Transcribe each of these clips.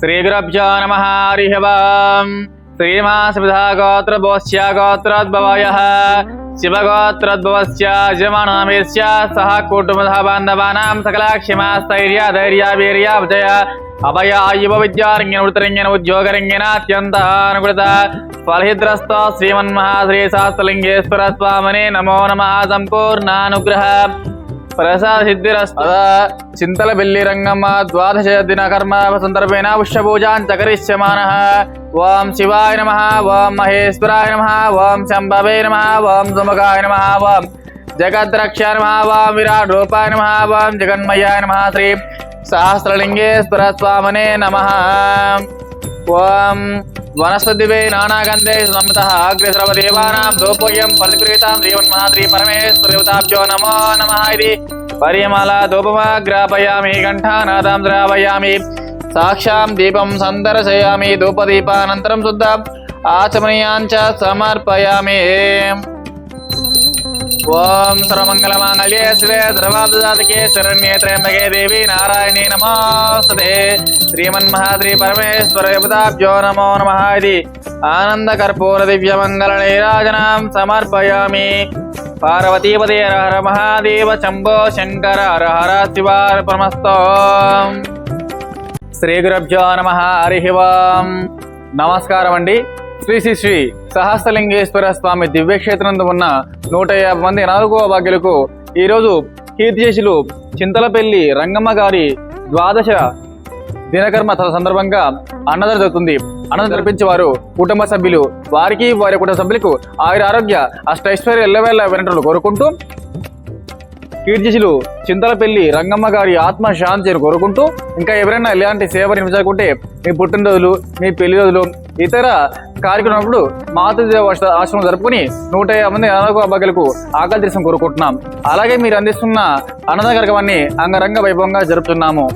శ్రీగురభ్యో నమ హరి ఓం శ్రీమాసవిధా గోత్రభోస్య గోత్రోద్భవాయ శివగోత్రోద్భవస్య యజమానమేస్య సహ కుటుంబ బాంధవానాం సకలాక్షమాస్థైర్య ధైర్య వీర్య విజయ అభయ ఆయువ విద్యారంగిన ఉత్తరంగిన ఉద్యోగరంగిన అత్యంత అనుకృత ఫలహిద్రస్త శ్రీమన్మహాశ్రీ శాస్త్రలింగేశ్వర స్వామిని నమో నమ సంపూర్ణానుగ్రహ ప్రసాద సిద్ధిరస్త చింతల బెల్లి రంగమ్మ ద్వాదశ దిన కర్మ సందర్భేణ పుష్పూజాన్ చకరిష్యమాన. ఓం శివాయ నమ ఓం మహేశ్వరాయ నమ ఓం శంభవే నమ ఓం సుముఖాయ నమ ఓం జగద్రక్ష నమ ఓం విరాట్ రూపాయ నమ ఓం జగన్మయాయ నమ శ్రీ సహస్రలింగేశ్వర స్వామనే నమ. ఓం వనస్పతివే నానాగంధే సంహిత అగ్రసర్వదేవానాం దోపోయం ఫలకృతాం శ్రీమన్మహాద్రి పరమేశ్వరదేవతాభ్యో నమో నమ ఇది పరిమళ ధూపమాగ్రాపయామి కంఠానాదాం ద్రావయామి సాక్షాం దీపం సందర్శయామి ధూపదీపానంతరం శుద్ధ ఆచమనీయాంచ సమర్పయామి ఓం సర్వమంగళమాంగళ్యే శివే సర్వార్థసాధకే శరణ్యే త్రయంబకే దేవి నారాయణీ నమోస్తే శ్రీమన్మహాద్రి పరమేశ్వర దేవతాభ్యో నమో నమ ఇది. ఆనంద కర్పూర దివ్య మంగళ నీరాజనాం సమర్పయామి. పార్వతీపదే హర మహాదేవ శంభో శంకర హర హర శివార్పణమస్తో శ్రీ గురభ్యో నమ హరి ఓం. నమస్కారం అండి శ్రీ శ్రీ శ్రీ సహస్రలింగేశ్వర స్వామి దివ్యక్షేత్రంలో ఉన్న నూట యాభై మంది నాలుగవ భాగ్యులకు ఈరోజు కీర్తిశేషులు చింతలపల్లి రంగమ్మ గారి ద్వాదశ దినకర్మ సందర్భంగా అన్నదానం జరుగుతుంది. అన్నదానం జరిపించే వారు కుటుంబ సభ్యులు వారికి వారి కుటుంబ సభ్యులకు ఆయుర ఆరోగ్య అష్టైశ్వర్య ఎల్లవేళ వినటలు కోరుకుంటూ కీర్తిశులు చింతలపల్లి రంగమ్మ గారి ఆత్మ శాంతిని కోరుకుంటూ ఇంకా ఎవరైనా ఇలాంటి సేవ నిర్మించాలనుకుంటే మీ పుట్టినరోజులు మీ పెళ్ళి రోజులు ఇతర కార్యక్రమప్పుడు మాతృదేవ ఆశ్రమం జరుపుకుని నూట యాభై మంది అనాథ అబ్బాయిలకు ఆకలి దర్శనం కోరుకుంటున్నాం. అలాగే మీరు అందిస్తున్న అన్నదాన కార్యక్రమాన్ని అంగరంగ వైభవంగా జరుపుతున్నాము.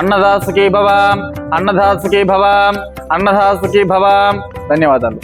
అన్నదాసుకి భవాం అన్నదాసుకి భవాం అన్నదాసుకి భవాం ధన్యవాదాలు.